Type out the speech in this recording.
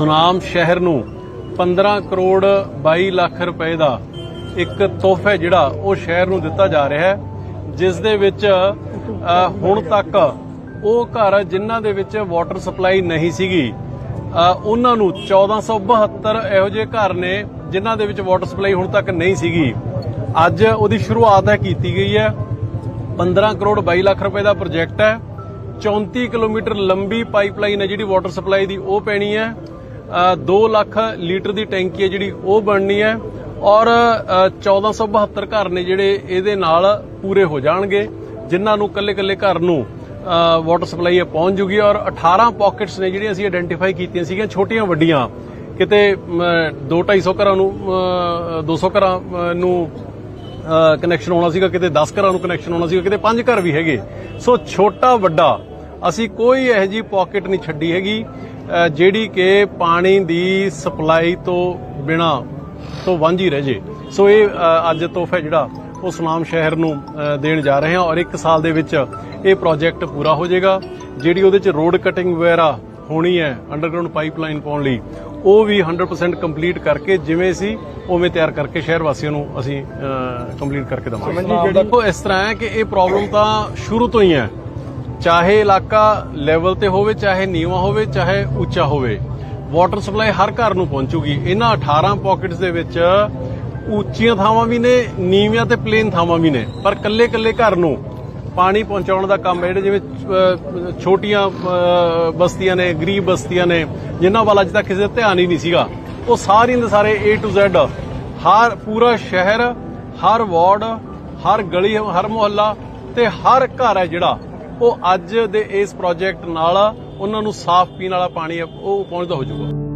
ਸੁਨਾਮ ਸ਼ਹਿਰ ਨੂੰ 15 ਕਰੋੜ 22 ਲੱਖ ਰੁਪਏ ਦਾ ਇੱਕ ਤੋਹਫਾ ਜਿਹੜਾ ਉਹ ਸ਼ਹਿਰ ਨੂੰ ਦਿੱਤਾ ਜਾ ਰਿਹਾ ਹੈ, ਜਿਸ ਦੇ ਵਿੱਚ ਹੁਣ ਤੱਕ ਉਹ ਘਰ ਜਿਨ੍ਹਾਂ ਦੇ ਵਿੱਚ ਵਾਟਰ ਸਪਲਾਈ ਨਹੀਂ ਸੀਗੀ ਉਹਨਾਂ ਨੂੰ 1472 ਇਹੋ ਜਿਹੇ ਘਰ ਨੇ ਜਿਨ੍ਹਾਂ ਦੇ ਵਿੱਚ ਵਾਟਰ ਸਪਲਾਈ ਹੁਣ ਤੱਕ ਨਹੀਂ ਸੀਗੀ। ਅੱਜ ਉਹਦੀ ਸ਼ੁਰੂਆਤ ਹੈ, ਕੀਤੀ ਗਈ ਹੈ। 15 ਕਰੋੜ 22 ਲੱਖ ਰੁਪਏ ਦਾ ਪ੍ਰੋਜੈਕਟ ਹੈ। 34 ਕਿਲੋਮੀਟਰ ਲੰਬੀ ਪਾਈਪਲਾਈਨ ਹੈ ਜਿਹੜੀ ਵਾਟਰ ਸਪਲਾਈ ਦੀ, ਉਹ ਪੈਣੀ ਹੈ। 2 ਲੱਖ ਲੀਟਰ ਦੀ ਟੈਂਕੀ ਹੈ ਜਿਹੜੀ ਉਹ ਬਣਨੀ ਹੈ ਔਰ ਅ, 1472 ਘਰ ਨੇ ਜਿਹੜੇ ਇਹਦੇ ਨਾਲ ਪੂਰੇ ਹੋ ਜਾਣਗੇ ਜਿਨ੍ਹਾਂ ਨੂੰ ਕੱਲੇ-ਕੱਲੇ ਘਰ ਨੂੰ ਵਾਟਰ ਸਪਲਾਈ ਹੈ ਪਹੁੰਚ ਜੂਗੀ ਔਰ 18 ਪਾਕਟਸ ਨੇ ਜਿਹੜੀਆਂ ਅਸੀਂ ਆਇਡੈਂਟੀਫਾਈ ਕੀਤੀਆਂ ਸੀਗੀਆਂ ਛੋਟੀਆਂ ਵੱਡੀਆਂ ਕਿਤੇ 2-250 ਘਰਾਂ ਨੂੰ ਅ, 200 ਘਰਾਂ ਨੂੰ ਕਨੈਕਸ਼ਨ ਹੋਣਾ ਸੀਗਾ ਕਿਤੇ 10 ਘਰਾਂ ਨੂੰ ਕਨੈਕਸ਼ਨ ਹੋਣਾ ਸੀਗਾ ਕਿਤੇ 5 ਘਰ ਵੀ ਹੈਗੇ। ਸੋ ਛੋਟਾ ਵੱਡਾ ਅਸੀਂ ਕੋਈ ਇਹੋ ਜੀ ਪਾਕਟ ਨਹੀਂ ਛੱਡੀ ਹੈਗੀ ਜਿਹੜੀ ਕਿ ਪਾਣੀ ਦੀ ਸਪਲਾਈ ਤੋਂ ਬਿਨਾ ਤੋਂ ਵਾਂਝੀ ਰਹਿ ਜੇ। ਸੋ ਇਹ ਅੱਜ ਤੋਹਫਾ ਜਿਹੜਾ ਉਹ ਸੁਨਾਮ ਸ਼ਹਿਰ ਨੂੰ ਦੇਣ ਜਾ ਰਹੇ ਹਾਂ ਔਰ ਇੱਕ ਸਾਲ ਦੇ ਵਿੱਚ ਇਹ ਪ੍ਰੋਜੈਕਟ ਪੂਰਾ ਹੋ ਜਾਏਗਾ ਜਿਹੜੀ ਉਹਦੇ ਚ ਰੋਡ ਕਟਿੰਗ ਵਗੈਰਾ ਹੋਣੀ ਹੈ ਅੰਡਰਗਰਾਉਂਡ ਪਾਈਪਲਾਈਨ ਪਾਉਣ ਲਈ ਉਹ ਵੀ 100% ਕੰਪਲੀਟ ਕਰਕੇ ਜਿਵੇਂ ਸੀ ਉਵੇਂ ਤਿਆਰ ਕਰਕੇ ਸ਼ਹਿਰ ਵਾਸੀਆਂ ਨੂੰ ਅਸੀਂ ਕੰਪਲੀਟ ਕਰਕੇ ਦਵਾਂਗੇ। ਦੇਖੋ ਇਸ ਤਰ੍ਹਾਂ ਹੈ ਕਿ ਇਹ ਪ੍ਰੋਬਲਮ ਤਾਂ ਸ਼ੁਰੂ ਤੋਂ ਹੀ ਹੈ। ਚਾਹੇ ਇਲਾਕਾ ਲੈਵਲ ਤੇ ਹੋਵੇ, ਚਾਹੇ ਨੀਵਾਂ ਹੋਵੇ, ਚਾਹੇ ਉੱਚਾ ਹੋਵੇ ਵਾਟਰ ਸਪਲਾਈ ਹਰ ਘਰ ਨੂੰ ਪਹੁੰਚੂਗੀ। ਇਹਨਾਂ 18 ਪਾਕਟਸ ਦੇ ਵਿੱਚ ਉੱਚੀਆਂ ਥਾਵਾਂ ਵੀ ਨੇ, ਨੀਵੀਆਂ ਤੇ ਪਲੇਨ ਥਾਵਾਂ ਵੀ ਨੇ। ਪਰ ਕੱਲੇ-ਕੱਲੇ ਘਰ ਨੂੰ ਪਾਣੀ ਪਹੁੰਚਾਉਣ ਦਾ ਕੰਮ ਹੈ, ਜਿਹੜੇ ਜਿਵੇਂ ਛੋਟੀਆਂ ਬਸਤੀਆਂ ਨੇ, ਗਰੀਬ ਬਸਤੀਆਂ ਨੇ, ਜਿਨ੍ਹਾਂ ਵੱਲ ਅੱਜ ਤੱਕ ਕਿਸੇ ਦਾ ਧਿਆਨ ਹੀ ਨਹੀਂ ਸੀਗਾ। ਉਹ ਸਾਰੀਆਂ ਦੇ ਸਾਰੇ A to Z, ਹਰ ਪੂਰਾ ਸ਼ਹਿਰ, ਹਰ ਵਾਰਡ, ਹਰ ਗਲੀ, ਹਰ ਮੁਹੱਲਾ ਤੇ ਹਰ ਘਰ ਹੈ ਜਿਹੜਾ ਉਹ ਅੱਜ ਦੇ ਇਸ ਪ੍ਰੋਜੈਕਟ ਨਾਲ ਉਹਨਾਂ ਨੂੰ ਸਾਫ਼ ਪੀਣ ਵਾਲਾ ਪਾਣੀ ਉਹ ਪਹੁੰਚਦਾ ਹੋ ਜਾਊਗਾ।